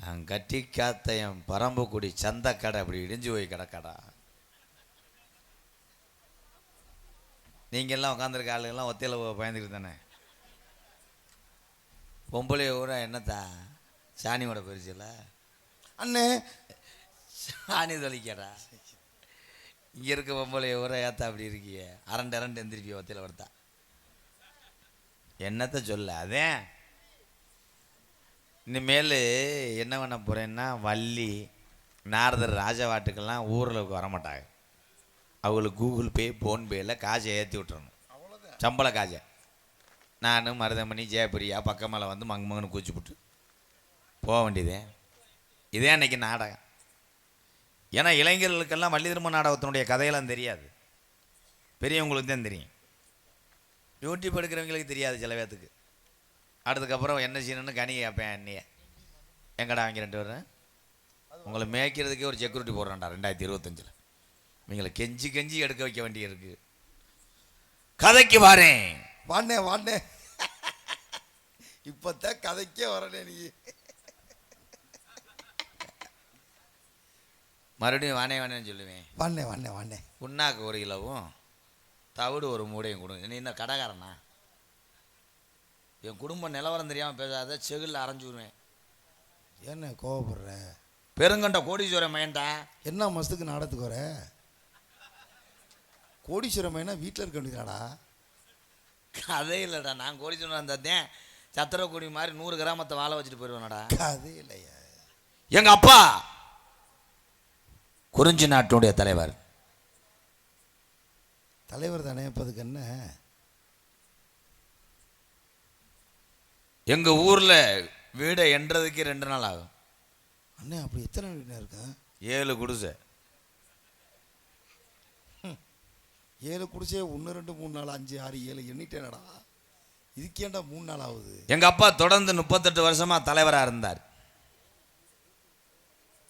நான் கட்டி காத்த என் பரம்புக்குடி சந்தக்கடை அப்படி இடிஞ்சு போய் கிடக்கடா. நீங்கள்லாம் உட்காந்துருக்க ஆளுங்கெல்லாம் ஒத்தையில் பயந்துக்கிட்டு தானே. பொம்பளை ஊரா என்னத்தா? சாணியோட பெருசில்ல அண்ணே சாணி தொலைக்கடா இங்கே இருக்க பொம்பளை ஊரா ஏத்தா அப்படி இருக்கியே? அரண்டு அரண்டு எந்திரிப்பிய ஒத்தையில் வருத்தா என்னத்த சொல்ல அதே இனிமேல் என்ன பண்ண போகிறேன்னா வள்ளி நாரதர் ராஜவாட்டுக்கெல்லாம் ஊரில் வரமாட்டாங்க. அவங்களுக்கு கூகுள் பே ஃபோன்பேயில் காசை ஏற்றி விட்டுறணும். சம்பள காசை. நான் மருதமணி ஜெயபிரியா பக்கமேல வந்து மங்க மங்கன்னு கூச்சி விட்டு போக வேண்டியதே. இதே அன்னைக்கு நாடகம். ஏன்னா இளைஞர்களுக்கெல்லாம் வள்ளி திரும்ப நாடகத்தினுடைய கதையெல்லாம் தெரியாது. பெரியவங்களுக்கு தான் தெரியும். யூடியூப் எடுக்கிறவங்களுக்கு தெரியாது சில பேர்த்துக்கு அடுத்ததுக்கப்புறம் என்ன செய்யணும்னு கனி கேட்பேன் அண்ணிய. எங்கடா அவங்க ரெண்டு பேரும்? உங்களை மேய்க்கிறதுக்கே ஒரு செக்யூரிட்டி போடுறான்டா ரெண்டாயிரத்தி இருபத்தஞ்சில். இவங்களை கெஞ்சி கெஞ்சி எடுக்க வைக்க வேண்டியிருக்கு கதைக்கு வாரேன். வாண்ணே வாண்ணே. இப்பத்தான் கதைக்கே வரனே நீ. மறுபடியும் வானே வானேன்னு சொல்லுவேன். வாண்ணே வாண்ணே வாண்ணே. புண்ணாக்கு ஒரு கிலோவும் தவிடு ஒரு மூடையும் கொடுங்க. நீ என்ன கடைக்காரனா? என் குடும்ப நிலவரம் தெரியாமல் பேசாத செகில் அரைஞ்சு விடுவேன் ஏண்ணே கோவப்படுற? பெருங்கண்ட கோடீஸ்வரன் மயன்டா என்ன மாசத்துக்கு நாடகத்துக்கு வர கோடீஸ்வரம் பையனா வீட்டில் இருக்க வேண்டியதாடா கதை இல்லைடா நான் கோடீஸ்வரன் தந்தேன் சத்திரக்குடி மாதிரி நூறு கிராமத்தை வாழ வச்சுட்டு போயிடுவேனடா கதை இல்லையா. எங்க அப்பா குறிஞ்சி நாட்டினுடைய தலைவர். தலைவர் தானே இப்போ அதுக்கு என்ன? எங்க ஊர்ல வீடை எண்றதுக்கு ரெண்டு நாள் ஆகும். அண்ணே அப்படி எத்தனை வீடு இருக்கேன் ஏழு குடிசை. ஏழு குடிச்சே ஒன்று ரெண்டு மூணு நாலு அஞ்சு ஆறு ஏழு எண்ணிட்டேனடா. இதுக்கேண்டா மூணு நாள் ஆகுது? எங்க அப்பா தொடர்ந்து முப்பத்தெட்டு வருஷமா தலைவரா இருந்தார்.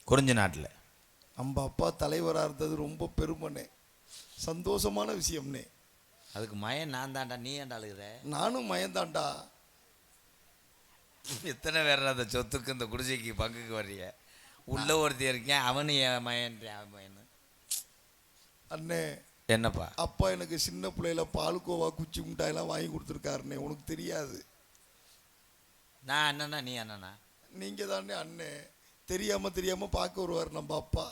குறிஞ்சி நாட்டில். நம்ம அப்பா தலைவராக இருந்தது ரொம்ப பெருமைண்ணே. சந்தோஷமான விஷயம்னே அதுக்கு மயன் நான் தான்டா நீ ஏன்டா அழுகுற? நானும் மயந்தான்டா. எத்தனை பேர் அந்த சொத்துக்கு இந்த குடிசைக்கு பங்குக்கு வர்றீங்க? உள்ள ஒருத்தி இருக்கேன் அவனு என் மயன் அவன் மயனு அண்ணே என்னப்பா? அப்பா எனக்கு சின்ன பிள்ளையில பால்கோவா குச்சி மிட்டாயெல்லாம் வாங்கி கொடுத்துருக்காருண்ணே. உனக்கு தெரியாது. நான் அண்ணனா நீ அண்ணனா? நீங்கள் தானே அண்ணே. தெரியாமல் தெரியாமல் பார்க்க வருவார் நம்ம அப்பா.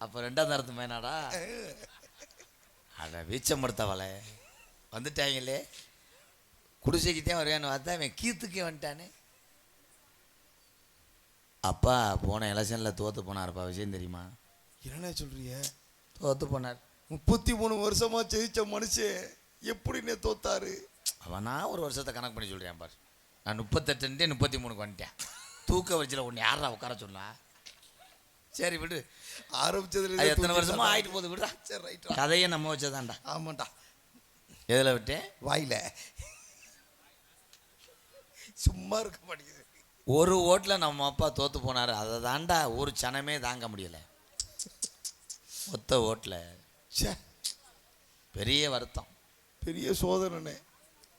அப்போ ரெண்டாம் தரத்து மயனாடா அட வீச்சம் படுத்தவளே வந்துட்டாங்களே குடிசைக்கு தான் வருவேன்னு பார்த்தா அவன் கீத்துக்கே வந்துட்டானே. அப்பா போன எலெக்ஷனில் தோத்து போனாருப்பா. விஷயம் தெரியுமா? என்னண்ணே சொல்றிய தோத்து போனார். முப்பத்தி மூணு வருஷமா ஜெயிச்ச மனுஷன் எப்படிண்ணே தோத்தாரு? அவனா ஒரு வருஷத்தை கணக்கு பண்ணி சொல்கிறேன் பாரு. நான் முப்பத்தெட்டுன்ட்டு முப்பத்தி மூணுக்கு வந்துட்டேன். தூக்க வரிச்சில் ஒன்று யாரா உட்கார சொன்னா? சரி விடு. ஆரம்பிச்சதுல எத்தனை வருஷமா ஆயிட்டு போகுது விடுறா சரி ரைட் கதையை நம்ம வச்சதாண்டா ஆமாண்டா. எதில் விட்டேன்? வாயில. சும்மா இருக்க மாட்டேங்குது. ஒரு ஓட்டில் நம்ம அப்பா தோத்து போனார். அதை தாண்டா ஒரு சனமே தாங்க முடியல. ஒத்த ஓட்டில். ச்சே. பெரிய வருத்தம். பெரிய சோதனைண்ணே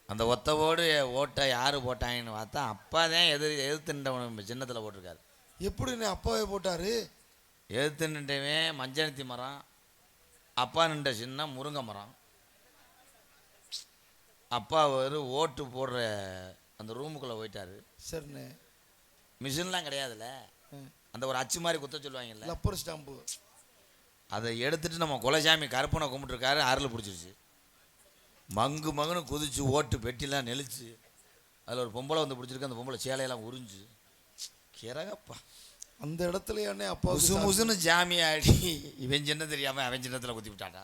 அந்த ஒத்த ஓடு ஓட்டை யார் போட்டாங்கன்னு பார்த்தா அப்பா தான் எதிர் எதிர்த்து நின்றவன் சின்னத்தில் போட்டிருக்காரு. எப்படிண்ணே அப்பாவே போட்டாரு? எதிர்த்து நின்றவன் மஞ்சனத்தி மரம் அப்பா நின்ற சின்ன முருங்கை மரம். அப்பா ஒரு ஓட்டு போடுற அந்த ரூமுக்குள்ளே போயிட்டாரு. சரிண்ணே. மிஷின்லாம் கிடையாதுல்ல. அந்த ஒரு அச்சு மாதிரி குத்த சொல்லுவாங்கல்ல. Rubber stamp. அதை எடுத்துட்டு நம்ம குலசாமி கருப்பனை கும்பிட்டுருக்காரு அருள் பிடிச்சிருச்சு. மங்கு மங்குன்னு குதிச்சு ஓட்டு பெட்டிலாம் நெளிச்சு அதில் ஒரு பொம்பளை வந்து பிடிச்சிருக்கு அந்த பொம்பளை சேலையெல்லாம் உறிஞ்சு. கிறகப்பா அந்த இடத்துல அண்ணே அப்பா முசு முசுன்னு ஜாமி ஆடி இவன் சின்ன தெரியாம அவன் சின்னத்தில் குத்தி விட்டாடா.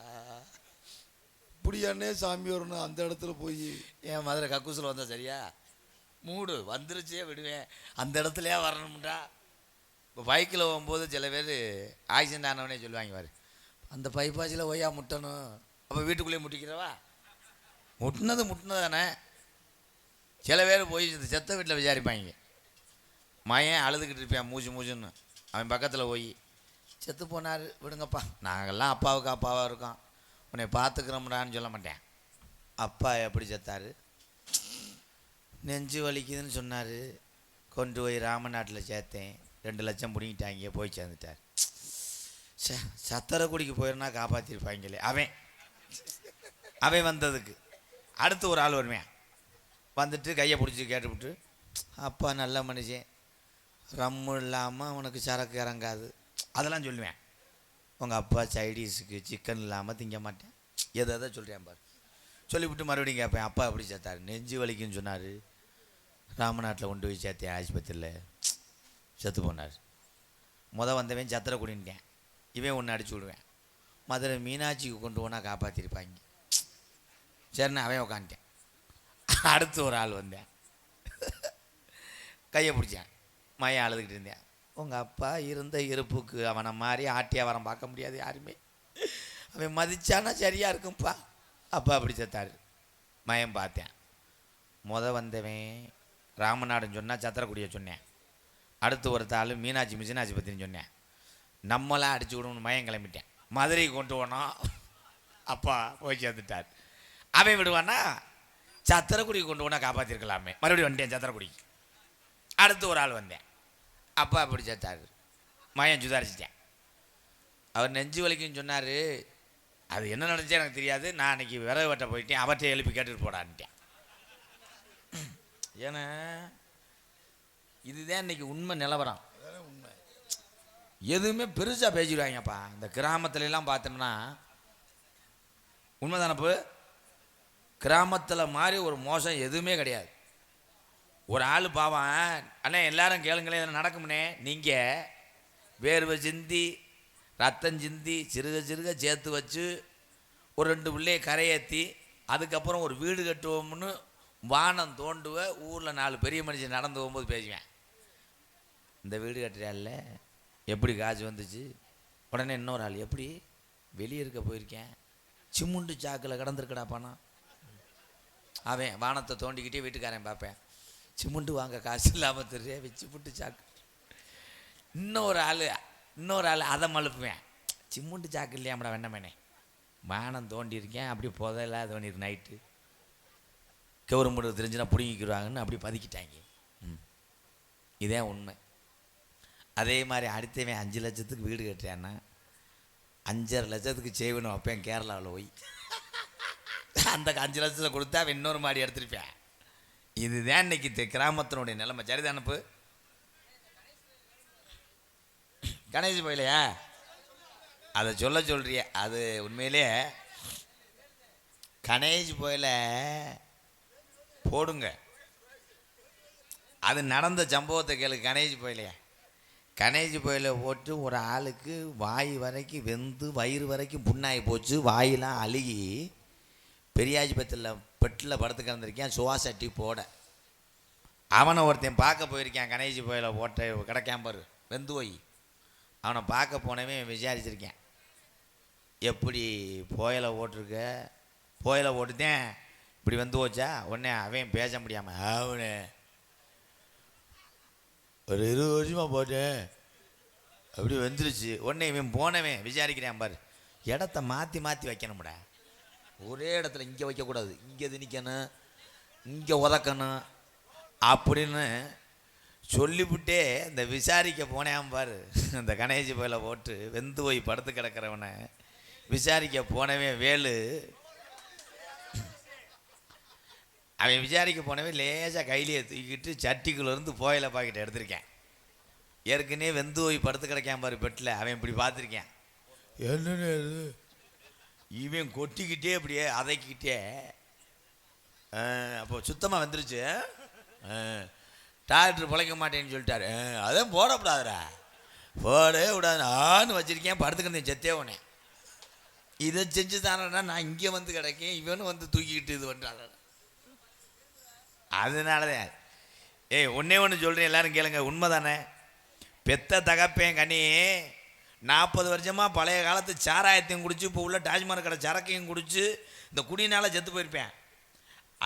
இப்படியாண்ணே சாமி வரணும் அந்த இடத்துல போய். என் மதுரை கக்கூசில் வந்தா சரியா? மூடு வந்துருச்சே விடுவேன் அந்த இடத்துலையே வரணும்டா இப்போ பைக்கில் போகும்போது சில பேர் ஆக்சிடென்ட் ஆனவனே சொல்லுவாங்க பாரு அந்த பைப்பாச்சில் ஒய்யா முட்டணும். அப்போ வீட்டுக்குள்ளேயே முட்டிக்கிறவா? முட்டினது முட்டினது தானே சில பேர் போய் செத்த வீட்டில் விசாரிப்பாங்க. மயன் அழுதுகிட்டு இருப்பேன் மூச்சு மூச்சுன்னு. அவன் பக்கத்தில் போய் செத்து போனார் விடுங்கப்பா. நாங்கள்லாம் அப்பாவுக்கு அப்பாவாக இருக்கோம். உன்னை பார்த்துக்கிறோம்டான்னு சொல்ல மாட்டேன். அப்பா எப்படி செத்தாரு? நெஞ்சு வலிக்குதுன்னு சொன்னார். கொண்டு போய் ராமநாட்டில் சேர்த்தேன். ரெண்டு லட்சம் பிடிங்கிட்டாங்க. போய் சேர்ந்துட்டார். சே சத்திரக்குடிக்கு போயிருந்தா காப்பாற்றிருப்பாங்களே அவன். அவன் வந்ததுக்கு. அடுத்து ஒரு ஆள் வருவேன் வந்துட்டு கையை பிடிச்சி கேட்டுவிட்டு அப்பா நல்ல மனுஷன். ரம்மு இல்லாமல் அவனுக்கு சரக்கு இறங்காது. அதெல்லாம் சொல்லுவேன். உங்கள் அப்பா சைடிஸுக்கு சிக்கன் இல்லாமல் திங்க மாட்டேன். எதை எதை சொல்கிறேன் பாரு. சொல்லிவிட்டு மறுபடியும் கேட்பேன் அப்பா எப்படி சேர்த்தாரு நெஞ்சு வலிக்குன்னு சொன்னார். ராமநாட்டில் கொண்டு போய் சேர்த்தேன் ஆஸ்பத்திரியில். செத்து போனார். முத வந்தவன் சத்திரக்குடின்ட்டேன் இவன் ஒன்று அடிச்சு விடுவேன். மதுரை மீனாட்சிக்கு கொண்டு போனால் காப்பாற்றிருப்பாங்க சரிண்ணா அவன் உக்காந்துட்டேன். அடுத்து ஒரு ஆள் வந்தேன். கையை பிடிச்சேன். மையம் அழுதுகிட்டு இருந்தேன். உங்கள் அப்பா இருந்த இருப்புக்கு அவனை மாதிரி ஆட்டியாவரம் பார்க்க முடியாது யாருமே. அவன் மதிச்சானா சரியாக இருக்கும்ப்பா அப்பா அப்படி செத்தாரு. மயம் பார்த்தேன். முத வந்தவன் ராமநாடுன்னு சொன்னால் சத்திரக்குடியை சொன்னேன். அடுத்து ஒருத்தாள் மீனாட்சி மிசினாட்சி பற்றின்னு சொன்னேன். நம்மளாம் அடிச்சு விடணும்னு மயம் கிளம்பிட்டேன். மதுரைக்கு கொண்டு போனோம் அப்பா போய் சேர்ந்துட்டார். அவன் விடுவானா சத்திரக்குடி கொண்டு போனால் காப்பாற்றிருக்கலாமே மறுபடியும் வந்துட்டேன் சத்திரக்குடிக்கு. அடுத்து ஒரு ஆள் வந்தேன். அப்பா அப்படி சேர்த்தாரு. மயம் சுதாரிச்சிட்டேன். அவர் நெஞ்சு வலிக்குன்னு சொன்னார். அது என்ன நடந்துச்சு எனக்கு தெரியாது. நான் அன்னைக்கு விறகு வெட்ட போயிட்டேன். அவற்றை எழுப்பி கேட்டுட்டு போடான்ட்டேன். ஏன்னா இதுதான் இன்னைக்கு உண்மை நிலவரம். உண்மை. எதுவுமே பெருசாக பேசிடுவாங்கப்பா. இந்த கிராமத்துல எல்லாம் பார்த்தோம்னா உண்மைதானப்பு கிராமத்தில் மாதிரி ஒரு மோசம் எதுவுமே கிடையாது. ஒரு ஆள் பாவம் அண்ணே எல்லாரும் கேளுங்களேன் இதில் நடக்கும்னே. நீங்கள் வேர்வை சிந்தி ரத்தம் சிந்தி சிறுக சிறுக சேர்த்து வச்சு ஒரு ரெண்டு பிள்ளையை கரையேற்றி அதுக்கப்புறம் ஒரு வீடு கட்டுவோம்னு வானம் தோண்டுவேன் ஊரில் நாலு பெரிய மனுஷன் நடந்து போகும்போது பேசுவேன். இந்த வீடு கட்டுறியால எப்படி காசு வந்துச்சு? உடனே இன்னொரு ஆள் எப்படி? வெளியே இருக்க போயிருக்கேன். சிமுண்டு சாக்கில் கிடந்திருக்கடா பணம். அவன் வானத்தை தோண்டிக்கிட்டே வீட்டுக்காரன் பார்ப்பேன். சிமுண்டு வாங்க காசு இல்லாமல் தெரியே வச்சு புட்டு சாக்கு. இன்னொரு ஆள் இன்னொரு ஆள் அதை மழுப்புவேன். சிமுண்டு சாக்கு இல்லையாமடா வெண்ணமேனே வானம் தோண்டியிருக்கேன் அப்படி புதையல தோண்டிருக்கு நைட்டு கவர்மெண்ட் தெரிஞ்சுனா பிடுங்கிக்கிறாங்கன்னு அப்படி பதுக்கிட்டாங்க. ம். இதே உண்மை. அதே மாதிரி அடுத்தவன் அஞ்சு லட்சத்துக்கு வீடு கட்டுறான்னா அஞ்சரை லட்சத்துக்கு செய்வனும் வைப்பேன் கேரளாவில் போய்? அந்த அஞ்சு லட்சத்தில் கொடுத்தா அவன் இன்னொரு மாடி எடுத்திருப்பேன். இதுதான் இன்னைக்கு கிராமத்தினுடைய நிலைமை. சரிதானப்பு கணேஷ் போயிலையா? அதை சொல்ல சொல்றிய. அது உண்மையிலே கணேஷ் போயில போடுங்க. அது நடந்த சம்பவத்தை கேளு கணேஷ் போயிலையா? கணேஷ் போயில போட்டு ஒரு ஆளுக்கு வாய் வரைக்கும் வெந்து வயிறு வரைக்கும் புண்ணாகி போச்சு. வாயெலாம் அழுகி பெரியாஜிபத்தில் பெட்டில் படுத்து கிடந்திருக்கேன் சுவாசட்டி போட. அவனை ஒருத்தன் பார்க்க போயிருக்கேன் கணேஷ் போயில போட்ட கிடைக்காம பாரு வெந்து போய். அவனை பார்க்க போனவன் விசாரிச்சிருக்கேன் எப்படி புயலை ஓட்டிருக்க புயலை ஓட்டுதேன் இப்படி வந்து போச்சா? உடனே அவன் பேச முடியாம அவனு ஒரு இருபது வருஷமா போட்டேன். அப்படி வந்துருச்சு. உடனே இவன் போனவன் விசாரிக்கிறேன் பாரு. இடத்த மாற்றி மாற்றி வைக்கணும்டா. ஒரே இடத்துல இங்கே வைக்கக்கூடாது. இங்கே திணிக்கணும். இங்கே உதக்கணும். அப்படின்னு சொல்லிவிட்டே இந்த விசாரிக்க போனேன் பாரு. இந்த கணேஷ் போயில போட்டு வெந்து போய் படுத்து கிடக்கிறவனை விசாரிக்க போனவன் வேலு அவன் விசாரிக்க போனவன் லேசாக கையிலேயே தூக்கிட்டு சட்டிக்குள்ளேருந்து போயில பாக்கெட் எடுத்திருக்கேன். ஏற்கனவே வெந்து போய் படுத்து கிடக்கான் பாரு பெட்டில் அவன் இப்படி பார்த்துருக்கேன். என்னன்னு இது? இவன் கொட்டிக்கிட்டே அப்படியே அதக்கிட்டே அப்போ சுத்தமாக வந்துருச்சு. டாக்டர் பிழைக்க மாட்டேன்னு சொல்லிட்டாரு. அதான் போடக்கூடாதுடா. போடவே விடாது நானும் வச்சிருக்கேன் படுத்துக்கிறேன் செத்தே உனே இதை செஞ்சு தானடா நான் இங்கே வந்து கிடக்கேன். இவனும் வந்து தூக்கிக்கிட்டு இது பண்ணுறாங்க அதனால தான் ஏய் ஒன்றே ஒன்று சொல்கிறேன் எல்லாரும் கேளுங்க. உண்மை தானே பெத்த தகப்பேன் கனி நாற்பது வருஷமாக பழைய காலத்து சாராயத்தையும் குடிச்சு இப்போ உள்ள டாஜ்மஹல் கடை சரக்கையும் குடிச்சு இந்த குடினால் செத்து போயிருப்பேன்.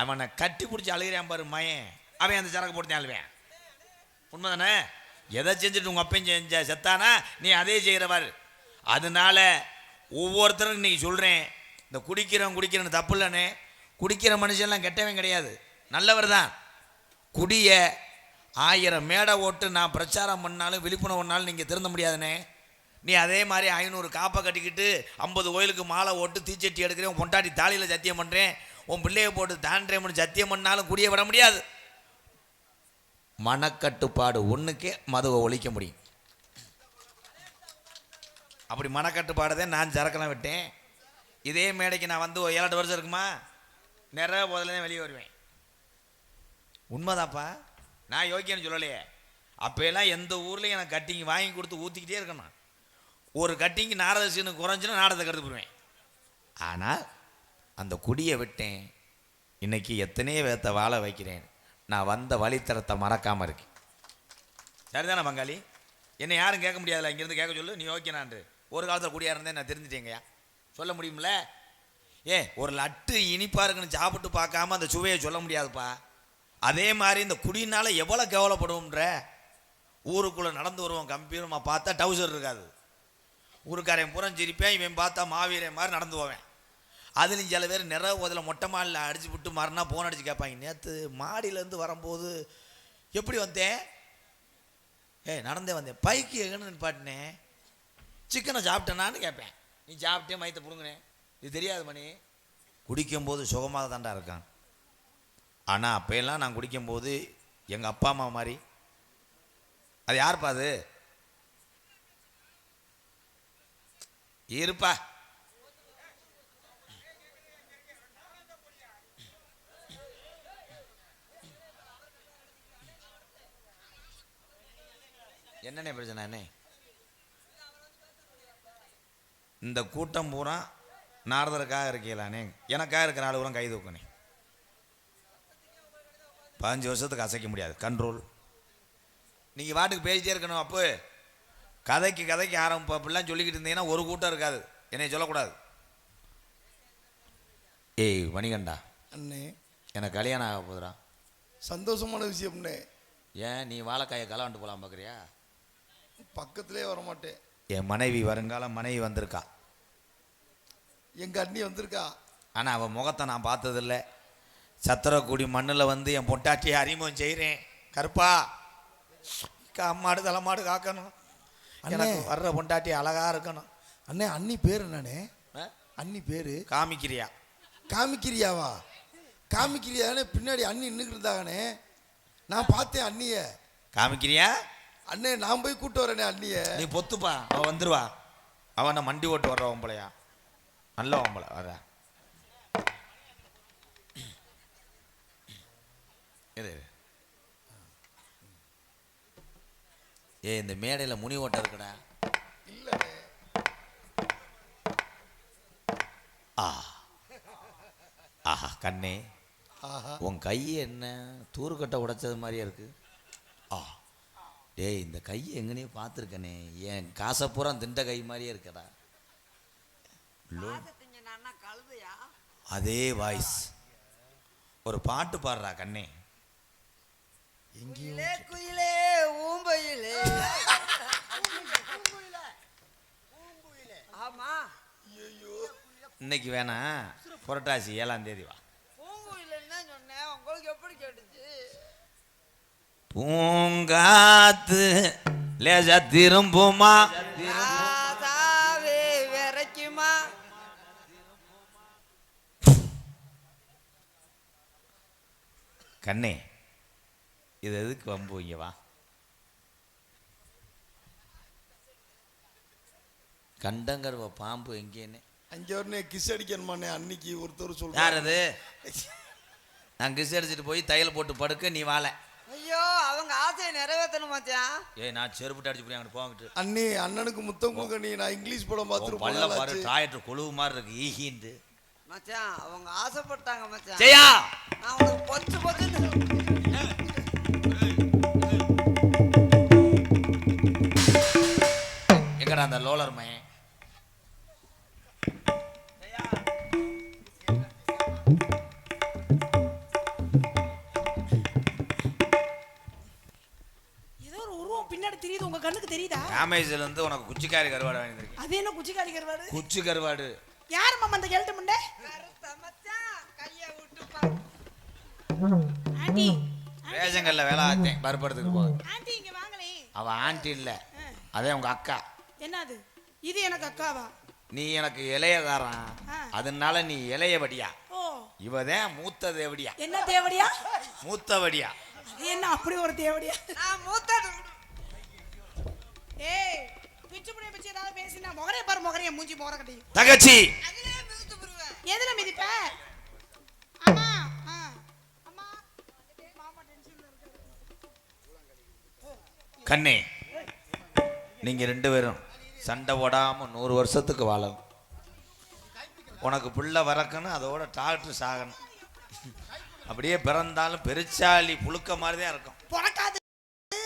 அவனை கட்டி பிடிச்சி அழுகிறான் பாரு மயன். அவன் அந்த சரக்கு போட்டு அழுவேன் உண்மை தானே எதை செஞ்சுட்டு உங்கள் அப்பையும் செஞ்ச செத்தானா? நீ அதே செய்கிறவாரு அதனால ஒவ்வொருத்தரும் இன்னைக்கு சொல்கிறேன் இந்த குடிக்கிறவன் குடிக்கிறேன்னு தப்பு இல்லைன்னு. குடிக்கிற மனுஷன்லாம் கெட்டவன் கிடையாது. நல்லவர் தான் குடிய ஆயிரம் மேடை ஓட்டு நான் பிரச்சாரம் பண்ணாலும் விழிப்புணர்வு பண்ணாலும் நீங்கள் திருந்த முடியாதுனே நீ அதே மாதிரி ஐநூறு காப்பை கட்டிக்கிட்டு ஐம்பது கோயிலுக்கு மாலை ஓட்டு தீச்சட்டி எடுக்கிறேன் உன் பொண்டாட்டி தாலியில் சத்தியம் பண்ணுறேன் உன் பிள்ளையை போட்டு தாண்டேன் சத்தியம் பண்ணாலும் குடிய விட முடியாது. மனக்கட்டுப்பாடு ஒன்றுக்கே மதுவை ஒழிக்க முடியும். அப்படி மனக்கட்டுப்பாடு நான் சரக்கெல்லாம் விட்டேன். இதே மேடைக்கு நான் வந்து ஒரு ஏழு எட்டு வருஷம் இருக்குமா? நிறைய போதில் தான் வெளியே வருவேன். உண்மைதாப்பா நான் யோக்கியன்னு சொல்லலையே. அப்போயெல்லாம் எந்த ஊர்லேயும் எனக்கு கட்டிங் வாங்கி கொடுத்து ஊற்றிக்கிட்டே இருக்கணும். ஒரு கட்டிங்கு நாரத சீனு குறைஞ்சுன்னா நாடகத்தை கருத்து போடுவேன். ஆனால் அந்த குடியை விட்டேன். இன்னைக்கு எத்தனையோ பேர்த்த வாழ வைக்கிறேன். நான் வந்த வழித்தரத்தை மறக்காமல் இருக்கேன். சரிதானே பங்காளி? என்னை யாரும் கேட்க முடியாதுல்ல இங்கேருந்து கேட்க சொல்லு நீ ஓகே நான் ஒரு காலத்தில் குடியாக இருந்தேன் நான் தெரிஞ்சிட்டேங்கய்யா. சொல்ல முடியும்ல? ஏ ஒரு லட்டு இனிப்பாக இருக்குன்னு சாப்பிட்டு பார்க்காம அந்த சுவையை சொல்ல முடியாதுப்பா. அதே மாதிரி இந்த குடியினால எவ்வளோ கேவலப்படுவோம்ன்ற ஊருக்குள்ளே நடந்து வருவோம் கம்பீரமாக பார்த்தா டவுசர் இருக்காது. ஊருக்காரன் புறம் சிரிப்பேன் இவன் பார்த்தா மாவீரன் மாதிரி நடந்து போவேன். அதுலேயும் சில பேர் நிறைய ஓதில் மொட்டை மாடியில் அடிச்சு விட்டு மறுனா போன் அடிச்சு கேட்பாங்க நேற்று மாடியிலேருந்து வரும்போது எப்படி வந்தேன்? ஏய் நடந்தே வந்தேன். பைக்கு எங்கன்னு பாட்டினேன் சிக்கனை சாப்பிட்டேனான்னு கேட்பேன். நீ சாப்பிட்டே மயத்தை பிடுங்கினேன் இது தெரியாது மணி. குடிக்கும்போது சுகமாக தாண்டா இருக்கான். ஆனால் அப்போயெல்லாம் நான் குடிக்கும்போது எங்கள் அப்பா அம்மா மாதிரி. அது யாருப்பா அது? இருப்பா. என்னண்ணே பிரச்சனை என்ன இந்த கூட்டம் பூரா நாரதருக்காக இருக்கீங்களானே எனக்காக இருக்கிற நாலு பூரா கை தூக்கணே பதினஞ்சு வருஷத்துக்கு அசைக்க முடியாது. கண்ட்ரோல் நீங்கள் வாட்டுக்கு பேசிட்டே இருக்கணும் அப்போ. கதைக்கு கதைக்கு ஆரம்பம் அப்படிலாம் சொல்லிக்கிட்டு இருந்தீங்கன்னா ஒரு கூட்டம் இருக்காது. என்னை சொல்லக்கூடாது. ஏய் வணிகண்டா அண்ணே. எனக்கு கல்யாணம் ஆக போகுதுடா. சந்தோஷமான விஷயம்ண்ணே ஏன் நீ வாழைக்காயை கலவாண்டு போகலாம் பார்க்குறியா பக்கத்திலே வர மாட்டேன் என் மனைவி வருங்கால மனைவி வந்திருக்கா. எங்க அண்ணி வந்திருக்கா? ஆனால் அவன் முகத்தை நான் பார்த்ததில்ல. சத்திரக்குடி மண்ணில் வந்து என் பொட்டாட்டியை அறிமுகம் செய்கிறேன் கருப்பா அம்மாடு தலைமாடு காக்கணும். எனக்கு வர்ற பொண்டாட்டி அழகா இருக்கணும். அண்ணே அண்ணி பேர் என்னண்ணே? அண்ணி பேரு? காமிக்கிறியா? காமிக்கிறியாவா? காமிக்கிறியானே பின்னாடி அண்ணி நின்றுக்கிட்டு இருந்தாங்கண்ணே. நான் பார்த்தேன் அண்ணிய. காமிக்கிறியா? அண்ணே நான் போய் கூட்டு வரேனே அண்ணிய. நீ பொத்துப்பா அவன் வந்துருவா. அவனை மண்டி ஓட்டு வர்ற ஒம்பளையா நல்ல ஒம்பளை வர இரு இரு. ஏய் இந்த மேடையில் முனி ஓட்டம் இருக்குடா இல்லண்ணே ஆ. ஆஹா கண்ணே. ஆஹா. உன் கை என்ன? தூருக்கட்டை உடைச்சது மாதிரியே இருக்கு. ஆ. டேய் இந்த கையை எங்கனே பார்த்துருக்கனே. என் காசை பூரா திண்ட கை மாதிரியே இருக்கடா. அதே வாய்ஸ். ஒரு பாட்டு பாடுறா கண்ணே. எங்கேயும் குயிலே குயிலே ஊம்பையிலே. ஆமா. இன்னைக்கு வேணா புரட்டாசி ஏழாம் தேதி வா. பூங்குயிலன்னு தான் சொன்னேன். உங்களுக்கு எப்படி கேட்டுச்சு? பூங்காத்து லேசா திரும்புமா? விரைக்குமா? கண்ணே இது எதுக்கு வம்பு இங்க வா. கண்டங்கருவ பாம்பு எங்கேன்னு. அங்கே வரனே கிஸ் அடிக்கணுமாண்ணே அன்னிக்கு ஒருத்தர் யார் சொல்றாரு. அது நான் கிஸ் அடிச்சிட்டு போய் தையல் போட்டு படுக்க நீ வாழ. ஐயோ அவங்க ஆசையை நிறைவேற்றணும் மச்சான் ஏய் நான் செருப்புட்டு அடிச்சு போய் அங்கிட்டு போங்கிட்டு அண்ணி அண்ணனுக்கு முத்தம் கொடுக்க நீ நான் இங்கிலீஷ் படம் உன் பல்ல பாரு டாய்லெட் கொழுவு மாதிரி இருக்கு ஈகின்ட்டு. மச்சான் அவங்க ஆசைப்பட்டாங்க மச்சான். செய்யா நான் உங்களுக்கு பொச்சு பொச்சுன்னு எங்கடா அந்த லோலர் மயன் ஏதோ ஒரு உருவம் பின்னாடி தெரியுது உங்க கண்ணுக்கு தெரியுதா? ராமேஸ்வரில் இருந்து உனக்கு குச்சிக்காரி கருவாடு வாங்கியிருக்கேன் அது என்ன குச்சிக்காரி கருவாடு? குச்சி கருவாடு. யார் மாமா அந்த கேள்ட்ட முண்டே? கருத்த மச்சான் கையை விட்டு பாரு. ஆண்டி ரேஷங்கல்ல வேலை பார்த்தேன் பருப்படுத்துக்கு போக ஆண்டி இங்க வாங்களே. அவ ஆண்டி இல்லை. அதே உங்க அக்கா. என்னது? இது எனக்கு அக்காவா? நீ எனக்கு இளையதாரன் ஆ. அதனால நீ இளையவடியா. ஓ. இவதான் மூத்த தேவடியா. என்ன தேவடியா? மூத்தவடியா என்ன அப்படி ஒரு தேவடியா? நான் மூத்த ஏய் பிச்சு புடிய பிச்சு ஏதாவது பேசினா முகரே பாரு முகரைய மூஞ்சி முகர கட்டி புடுவேன். எதுல மிதிப்ப? அம்மா. அம்மா. மாமா டென்ஷன்ல இருக்காரு கண்ணே நீங்க ரெண்டு பேரும் சண்டை போடாம நூறு வருஷத்துக்கு வாழணும். உனக்கு பிள்ளை வரக்கணும் அதோட டாக்டர் சாகணும். அப்படியே பிறந்தாலும் பெருச்சாளி புழுக்க மாதிரி தான் இருக்கும். பொறக்காது.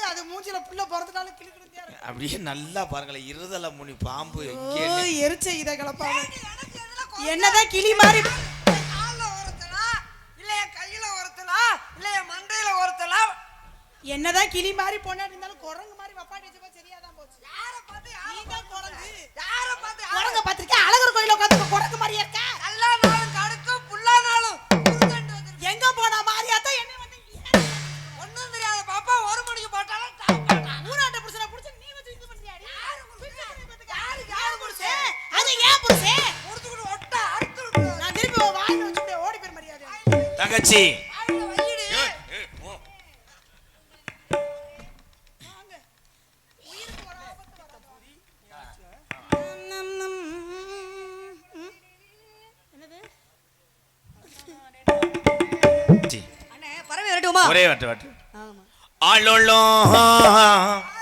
அது மூஞ்சில புள்ள இருக்கு அப்படியே நல்லா பாருங்களேன் இருதலை முனி பாம்பு எரிச்ச இத கலப்பாம எனக்கு எதுல கோ- என்னதான் கிளி மாதிரி கால்ல ஒருத்தலா இல்ல என் கையில ஒருத்தலா இல்ல என் மண்டையில ஒருத்தலா என்னதான் கிளி மாதிரி பொண்ணா இருந்தாலும் குரங்கு மாதிரி வப்பாட்டி வச்சப்ப சரியாதான் போச்சு யார பார்த்து யார நீதான் குரங்கு யார பார்த்து குரங்க பாத்திருக்கேன் அழகர் கோயில உட்காந்து குரங்கு மாதிரியா இருக்க. எல்லா நாளும் கடுக்கும் புல்லா நாளும். எங்க போன மாதிரியாத்தான் என்ன வந்து ஒண்ணும் தெரியாத பாப்பா ஒரு மணிக்கு போட்டாலும் ஊராட்ட புருஷனை புடிச்சு நீ வச்சு இது பண்றியாடி யாரு யாரு புருஷன்? அது ஏன் விட்டு நான் திருப்பி வாயில வச்சு அப்படியே ஓடி போயிட மரியாதை தங்கச்சி வரட்டுமா ஒரே வட்டு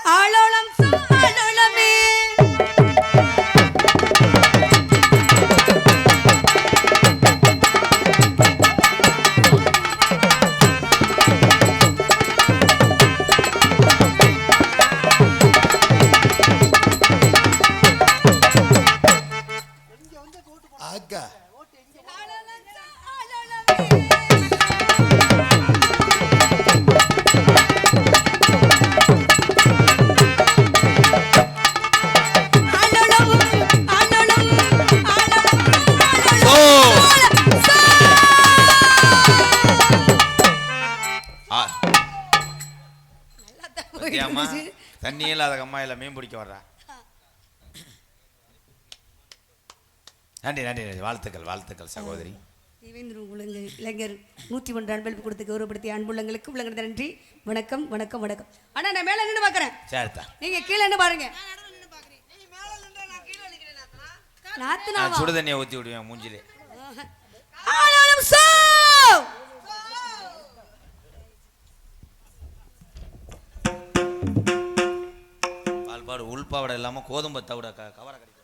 இல்லாத அம்மாயில மீன் பிடிக்க வர்றா? நன்றி நன்றி நன்றி. வாழ்த்துக்கள் வாழ்த்துக்கள் சகோதரி. தேவேந்திர உலக இளைஞர் நூற்றி ஒன்று அன்பளிப்பு கொடுத்து கௌரவப்படுத்திய அன்புள்ளங்களுக்கு உள்ளங்க நன்றி. வணக்கம் வணக்கம் வணக்கம். அண்ணா நான் மேல நின்று பார்க்கறேன். சரிதா. நீங்க கீழே நின்று பாருங்க. நீ மேல நின்றா நான் கீழே நிக்கிறேன் நாத்தனா. நான் நாத்துனாவா? சுடு தண்ணியை ஊற்றி விடுவேன் மூஞ்சிலே. பாடு உள்பாவடை இல்லாமல் கோதுமை தவிட க கவரை கிடைக்கும்